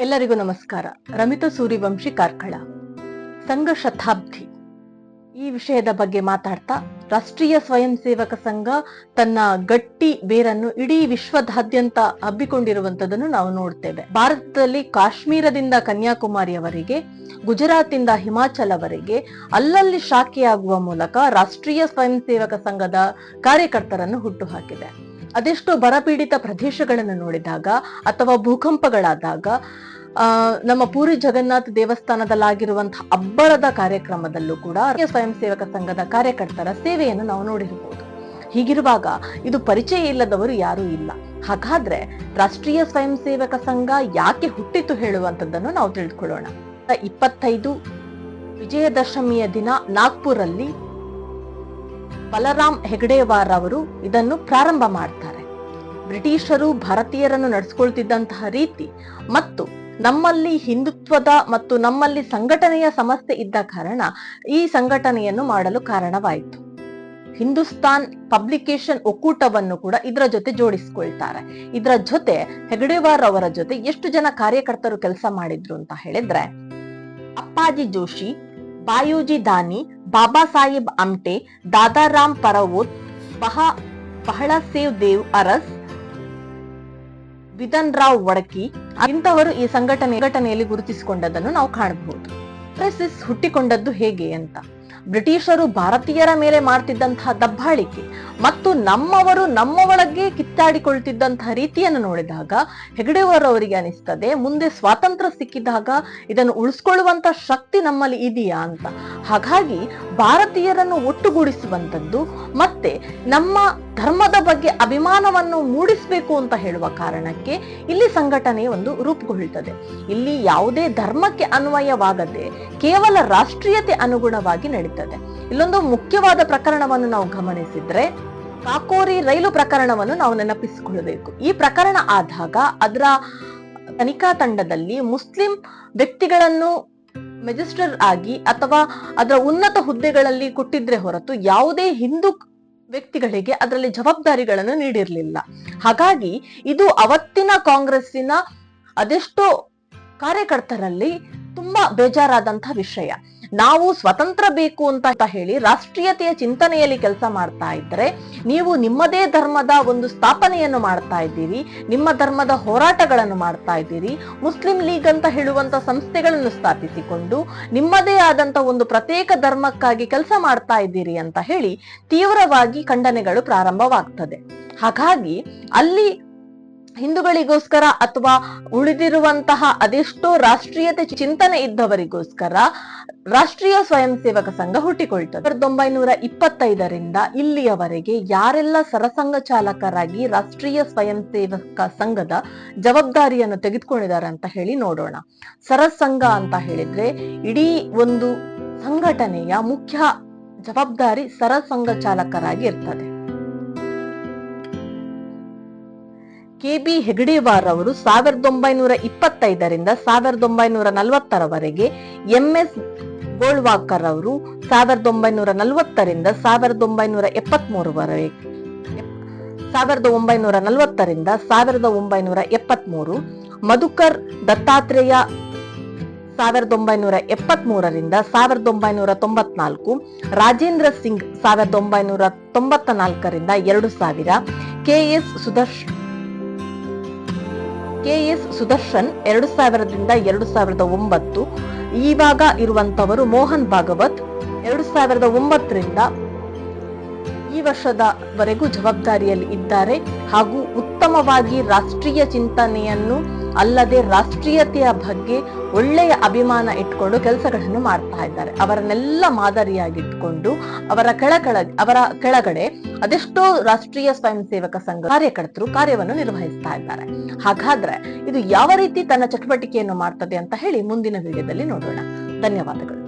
ಎಲ್ಲರಿಗೂ ನಮಸ್ಕಾರ. ರಮಿತ ಸೂರಿವಂಶಿ ಕಾರ್ಕಳ. ಸಂಘ ಶತಾಬ್ದಿ ಈ ವಿಷಯದ ಬಗ್ಗೆ ಮಾತಾಡ್ತಾ ರಾಷ್ಟ್ರೀಯ ಸ್ವಯಂ ಸೇವಕ ಸಂಘ ತನ್ನ ಗಟ್ಟಿ ಬೇರನ್ನು ಇಡೀ ವಿಶ್ವದಾದ್ಯಂತ ಹಬ್ಬಿಕೊಂಡಿರುವಂತದನ್ನು ನಾವು ನೋಡ್ತೇವೆ. ಭಾರತದಲ್ಲಿ ಕಾಶ್ಮೀರದಿಂದ ಕನ್ಯಾಕುಮಾರಿಯವರೆಗೆ ಗುಜರಾತಿಂದ ಹಿಮಾಚಲವರೆಗೆ ಅಲ್ಲಲ್ಲಿ ಶಾಖೆಯಾಗುವ ಮೂಲಕ ರಾಷ್ಟ್ರೀಯ ಸ್ವಯಂ ಸೇವಕ ಸಂಘದ ಕಾರ್ಯಕರ್ತರನ್ನು ಹುಟ್ಟುಹಾಕಿದೆ. ಅದೆಷ್ಟೋ ಬರಪೀಡಿತ ಪ್ರದೇಶಗಳನ್ನು ನೋಡಿದಾಗ ಅಥವಾ ಭೂಕಂಪಗಳಾದಾಗ ನಮ್ಮ ಪೂರಿ ಜಗನ್ನಾಥ ದೇವಸ್ಥಾನದಲ್ಲಾಗಿರುವಂತಹ ಅಬ್ಬರದ ಕಾರ್ಯಕ್ರಮದಲ್ಲೂ ಕೂಡ ಸ್ವಯಂ ಸೇವಕ ಸಂಘದ ಕಾರ್ಯಕರ್ತರ ಸೇವೆಯನ್ನು ನಾವು ನೋಡಿರಬಹುದು ಹೀಗಿರುವಾಗ ಇದು ಪರಿಚಯ ಇಲ್ಲದವರು ಯಾರೂ ಇಲ್ಲ. ಹಾಗಾದ್ರೆ ರಾಷ್ಟ್ರೀಯ ಸ್ವಯಂ ಸೇವಕ ಸಂಘ ಯಾಕೆ ಹುಟ್ಟಿತು ಹೇಳುವಂತದ್ದನ್ನು ನಾವು ತಿಳಿದುಕೊಳ್ಳೋಣ ಇಪ್ಪತ್ತೈದು ವಿಜಯದಶಮಿಯ ದಿನ ನಾಗ್ಪುರಲ್ಲಿ ಬಲರಾಮ್ ಹೆಗಡೆವಾರ್ ಅವರು ಇದನ್ನು ಪ್ರಾರಂಭ ಮಾಡ್ತಾರೆ. ಬ್ರಿಟಿಷರು ಭಾರತೀಯರನ್ನು ನಡೆಸ್ಕೊಳ್ತಿದ್ದಂತಹ ರೀತಿ ಮತ್ತು ನಮ್ಮಲ್ಲಿ ಹಿಂದುತ್ವದ ಮತ್ತು ನಮ್ಮಲ್ಲಿ ಸಂಘಟನೆಯ ಸಮಸ್ಯೆ ಇದ್ದ ಕಾರಣ ಈ ಸಂಘಟನೆಯನ್ನು ಮಾಡಲು ಕಾರಣವಾಯಿತು. ಹಿಂದೂಸ್ತಾನ್ ಪಬ್ಲಿಕೇಶನ್ ಒಕ್ಕೂಟವನ್ನು ಕೂಡ ಇದರ ಜೊತೆ ಜೋಡಿಸಿಕೊಳ್ತಾರೆ. ಇದರ ಜೊತೆ ಹೆಗಡೆವಾರ್ ಅವರ ಜೊತೆ ಎಷ್ಟು ಜನ ಕಾರ್ಯಕರ್ತರು ಕೆಲಸ ಮಾಡಿದ್ರು ಅಂತ ಹೇಳಿದ್ರೆ, ಅಪ್ಪಾಜಿ ಜೋಶಿ, ಬಾಯೂಜಿ ದಾನಿ, ಬಾಬಾ ಸಾಹೇಬ್ ಆಮ್ಟೆ ದಾದಾರಾಮ್ ಪರವೋತ್, ಬಹ ಬಹಳ ಸೇವ್ ದೇವ್ ಅರಸ್ ಬಿದನ್ ರಾವ್ ವಡಕಿ ಇಂಥವರು ಈ ಸಂಘಟನೆ ಘಟನೆಯಲ್ಲಿ ಗುರುತಿಸಿಕೊಂಡದನ್ನು ನಾವು ಕಾಣಬಹುದು. ಪ್ರೆಸಿಸ್ ಹುಟ್ಟಿಕೊಂಡದ್ದು ಹೇಗೆ ಅಂತ. ಬ್ರಿಟಿಷರು ಭಾರತೀಯರ ಮೇಲೆ ಮಾಡ್ತಿದ್ದಂತಹ ದಬ್ಬಾಳಿಕೆ ಮತ್ತು ನಮ್ಮವರು ನಮ್ಮ ಒಳಗೆ ಕಿತ್ತಾಡಿಕೊಳ್ತಿದ್ದಂತಹ ರೀತಿಯನ್ನು ನೋಡಿದಾಗ ಹೆಗಡೆಯವರ್ ಅವರಿಗೆ ಅನಿಸ್ತದೆ, ಮುಂದೆ ಸ್ವಾತಂತ್ರ್ಯ ಸಿಕ್ಕಿದಾಗ ಇದನ್ನು ಉಳಿಸ್ಕೊಳ್ಳುವಂತ ಶಕ್ತಿ ನಮ್ಮಲ್ಲಿ ಇದೆಯಾ ಅಂತ. ಹಾಗಾಗಿ ಭಾರತೀಯರನ್ನು ಒಟ್ಟುಗೂಡಿಸುವಂತದ್ದು ಮತ್ತೆ ನಮ್ಮ ಧರ್ಮದ ಬಗ್ಗೆ ಅಭಿಮಾನವನ್ನು ಮೂಡಿಸಬೇಕು ಅಂತ ಹೇಳುವ ಕಾರಣಕ್ಕೆ ಇಲ್ಲಿ ಸಂಘಟನೆ ಒಂದು ರೂಪುಗೊಳ್ಳುತ್ತದೆ. ಇಲ್ಲಿ ಯಾವುದೇ ಧರ್ಮಕ್ಕೆ ಅನ್ವಯವಾಗದೆ ಕೇವಲ ರಾಷ್ಟ್ರೀಯತೆ ಅನುಗುಣವಾಗಿ ನಡೀತದೆ. ಇಲ್ಲೊಂದು ಮುಖ್ಯವಾದ ಪ್ರಕರಣವನ್ನು ನಾವು ಗಮನಿಸಿದ್ರೆ ಕಾಕೋರಿ ರೈಲು ಪ್ರಕರಣವನ್ನು ನಾವು ನೆನಪಿಸಿಕೊಳ್ಳಬೇಕು. ಈ ಪ್ರಕರಣ ಆದಾಗ ಅದರ ತನಿಖಾ ತಂಡದಲ್ಲಿ ಮುಸ್ಲಿಂ ವ್ಯಕ್ತಿಗಳನ್ನು ಮೆಜಿಸ್ಟರ್ ಆಗಿ ಅಥವಾ ಅದರ ಉನ್ನತ ಹುದ್ದೆಗಳಲ್ಲಿ ಕೊಟ್ಟಿದ್ರೆ ಹೊರತು ಯಾವುದೇ ಹಿಂದೂ ವ್ಯಕ್ತಿಗಳಿಗೆ ಅದರಲ್ಲಿ ಜವಾಬ್ದಾರಿಗಳನ್ನು ನೀಡಿರಲಿಲ್ಲ. ಹಾಗಾಗಿ ಇದು ಅವತ್ತಿನ ಕಾಂಗ್ರೆಸ್ಸಿನ ಅದೆಷ್ಟೋ ಕಾರ್ಯಕರ್ತರಲ್ಲಿ ತುಂಬಾ ಬೇಜಾರಾದಂತಹ ವಿಷಯ. ನಾವು ಸ್ವತಂತ್ರ ಬೇಕು ಅಂತ ಹೇಳಿ ರಾಷ್ಟ್ರೀಯತೆಯ ಚಿಂತನೆಯಲ್ಲಿ ಕೆಲಸ ಮಾಡ್ತಾ ಇದ್ರೆ ನೀವು ನಿಮ್ಮದೇ ಧರ್ಮದ ಒಂದು ಸ್ಥಾಪನೆಯನ್ನು ಮಾಡ್ತಾ ಇದ್ದೀರಿ, ನಿಮ್ಮ ಧರ್ಮದ ಹೋರಾಟಗಳನ್ನು ಮಾಡ್ತಾ ಇದ್ದೀರಿ, ಮುಸ್ಲಿಂ ಲೀಗ್ ಅಂತ ಹೇಳುವಂತ ಸಂಸ್ಥೆಗಳನ್ನು ಸ್ಥಾಪಿಸಿಕೊಂಡು ನಿಮ್ಮದೇ ಆದಂತ ಒಂದು ಪ್ರತ್ಯೇಕ ಧರ್ಮಕ್ಕಾಗಿ ಕೆಲಸ ಮಾಡ್ತಾ ಇದ್ದೀರಿ ಅಂತ ಹೇಳಿ ತೀವ್ರವಾಗಿ ಖಂಡನೆಗಳು ಪ್ರಾರಂಭವಾಗ್ತದೆ. ಹಾಗಾಗಿ ಅಲ್ಲಿ ಹಿಂದೂಗಳಿಗೋಸ್ಕರ ಅಥವಾ ಉಳಿದಿರುವಂತಹ ಅದೆಷ್ಟೋ ರಾಷ್ಟ್ರೀಯತೆ ಚಿಂತನೆ ಇದ್ದವರಿಗೋಸ್ಕರ ರಾಷ್ಟ್ರೀಯ ಸ್ವಯಂ ಸೇವಕ ಸಂಘ ಹುಟ್ಟಿಕೊಳ್ತದೆ. ಸಾವಿರದ ಒಂಬೈನೂರ ಇಪ್ಪತ್ತೈದರಿಂದ ಇಲ್ಲಿಯವರೆಗೆ ಯಾರೆಲ್ಲ ಸರಸಂಘ ಚಾಲಕರಾಗಿ ರಾಷ್ಟ್ರೀಯ ಸ್ವಯಂ ಸೇವಕ ಸಂಘದ ಜವಾಬ್ದಾರಿಯನ್ನು ತೆಗೆದುಕೊಂಡಿದ್ದಾರೆ ಅಂತ ಹೇಳಿ ನೋಡೋಣ. ಸರಸಂಘ ಅಂತ ಹೇಳಿದ್ರೆ ಇಡೀ ಒಂದು ಸಂಘಟನೆಯ ಮುಖ್ಯ ಜವಾಬ್ದಾರಿ ಸರಸಂಘ ಚಾಲಕರಾಗಿ ಇರ್ತದೆ. ಕೆ ಬಿ ಹೆಗಡೇವಾರ್ ಅವರು ಸಾವಿರದ ಒಂಬೈನೂರ ಇಪ್ಪತ್ತೈದರಿಂದ ಸಾವಿರದ ಒಂಬೈನೂರ ನಲವತ್ತರವರೆಗೆ ಎಂ ಎಸ್ ಗೋಳ್ವಾಕರ್ ಅವರು ಸಾವಿರದ ಒಂಬೈನೂರ ನಲವತ್ತರಿಂದ ಸಾವಿರದ ಒಂಬೈನೂರ ಎಪ್ಪತ್ಮೂರವರೆಗೆ ಸಾವಿರದ ಒಂಬೈನೂರ ನಲವತ್ತರಿಂದ ಸಾವಿರದ ಒಂಬೈನೂರ ಎಪ್ಪತ್ಮೂರು ಮಧುಕರ್ ದತ್ತಾತ್ರೇಯ ಸಾವಿರದ ಒಂಬೈನೂರ ಎಪ್ಪತ್ಮೂರರಿಂದ ಸಾವಿರದ ಒಂಬೈನೂರ ತೊಂಬತ್ನಾಲ್ಕು ರಾಜೇಂದ್ರ ಸಿಂಗ್ ಸಾವಿರದ ಒಂಬೈನೂರ ತೊಂಬತ್ತ ನಾಲ್ಕರಿಂದ ಎರಡು ಸಾವಿರ ಕೆ ಎಸ್ ಸುದರ್ಶ್ ಕೆ ಎಸ್ ಸುದರ್ಶನ್ ಎರಡು ಸಾವಿರದಿಂದ ಎರಡು ಸಾವಿರದ ಒಂಬತ್ತು. ಈವಾಗ ಇರುವಂತವರು ಮೋಹನ್ ಭಾಗವತ್ ಎರಡು ಸಾವಿರದ ಒಂಬತ್ತರಿಂದ ಈ ವರ್ಷದವರೆಗೂ ಜವಾಬ್ದಾರಿಯಲ್ಲಿ ಇದ್ದಾರೆ ಹಾಗೂ ಉತ್ತಮವಾಗಿ ರಾಷ್ಟ್ರೀಯ ಚಿಂತನೆಯನ್ನು ಅಲ್ಲದೆ ರಾಷ್ಟ್ರೀಯತೆಯ ಬಗ್ಗೆ ಒಳ್ಳೆಯ ಅಭಿಮಾನ ಇಟ್ಕೊಂಡು ಕೆಲಸಗಳನ್ನು ಮಾಡ್ತಾ ಇದ್ದಾರೆ. ಅವರನ್ನೆಲ್ಲ ಮಾದರಿಯಾಗಿಟ್ಕೊಂಡು ಅವರ ಕೆಳಕಳ, ಅವರ ಕೆಳಗಡೆ ಅದೆಷ್ಟೋ ರಾಷ್ಟ್ರೀಯ ಸ್ವಯಂ ಸೇವಕ ಸಂಘ ಕಾರ್ಯಕರ್ತರು ಕಾರ್ಯವನ್ನು ನಿರ್ವಹಿಸ್ತಾ ಇದ್ದಾರೆ. ಹಾಗಾದ್ರೆ ಇದು ಯಾವ ರೀತಿ ತನ್ನ ಚಟುವಟಿಕೆಯನ್ನು ಮಾಡ್ತದೆ ಅಂತ ಹೇಳಿ ಮುಂದಿನ ವಿಡಿಯೋದಲ್ಲಿ ನೋಡೋಣ. ಧನ್ಯವಾದಗಳು.